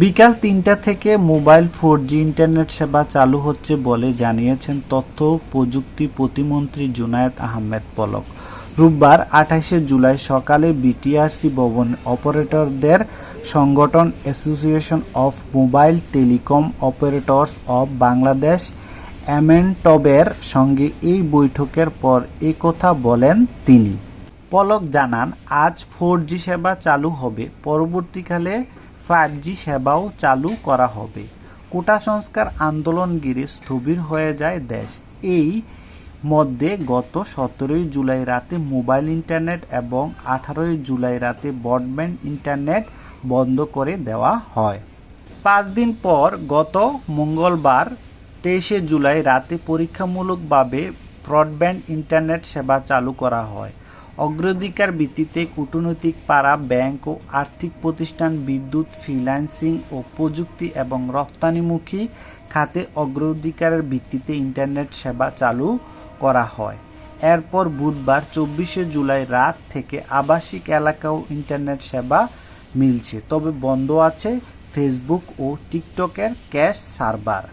বিকাল তিনটা থেকে মোবাইল ফোর জি ইন্টারনেট সেবা চালু হচ্ছে বলে জানিয়েছেন তথ্য প্রযুক্তি প্রতিমন্ত্রী জুনায়েদ আহমেদ পলক। রোববার আঠাশে জুলাই সকালে বিটিআরসি ভবন অপারেটরদের সংগঠন association of mobile telecom operators of Bangladesh অ্যামেন্টবের সঙ্গে এই বৈঠকের পর এই কথা বলেন তিনি। পলক জানান, আজ ফোর জি সেবা চালু হবে। পরবর্তীকালে ফাইভ জি সেবাও চালু করা হবে। কোটা সংস্কার আন্দোলন ঘিরে স্থবির হয়ে যায় দেশ। এই মধ্যে গত সতেরোই জুলাই রাতে মোবাইল ইন্টারনেট এবং আঠারোই জুলাই রাতে ব্রডব্যান্ড ইন্টারনেট বন্ধ করে দেওয়া হয়। পাঁচ দিন পর গত মঙ্গলবার তেইশে জুলাই রাতে পরীক্ষামূলকভাবে ব্রডব্যান্ড ইন্টারনেট সেবা চালু করা হয়। অগ্রাধিকার ভিত্তিতে কূটনৈতিক পাড়া, ব্যাংক ও আর্থিক প্রতিষ্ঠান, বিদ্যুৎ, ফ্রিল্যান্সিং ও প্রযুক্তি এবং রপ্তানিমুখী খাতে অগ্রাধিকারের ভিত্তিতে ইন্টারনেট সেবা চালু করা হয়। এরপর বুধবার চব্বিশে জুলাই রাত থেকে আবাসিক এলাকাও ইন্টারনেট সেবা মিলছে। তবে বন্ধ আছে ফেসবুক ও টিকটকের ক্যাশ সার্ভার।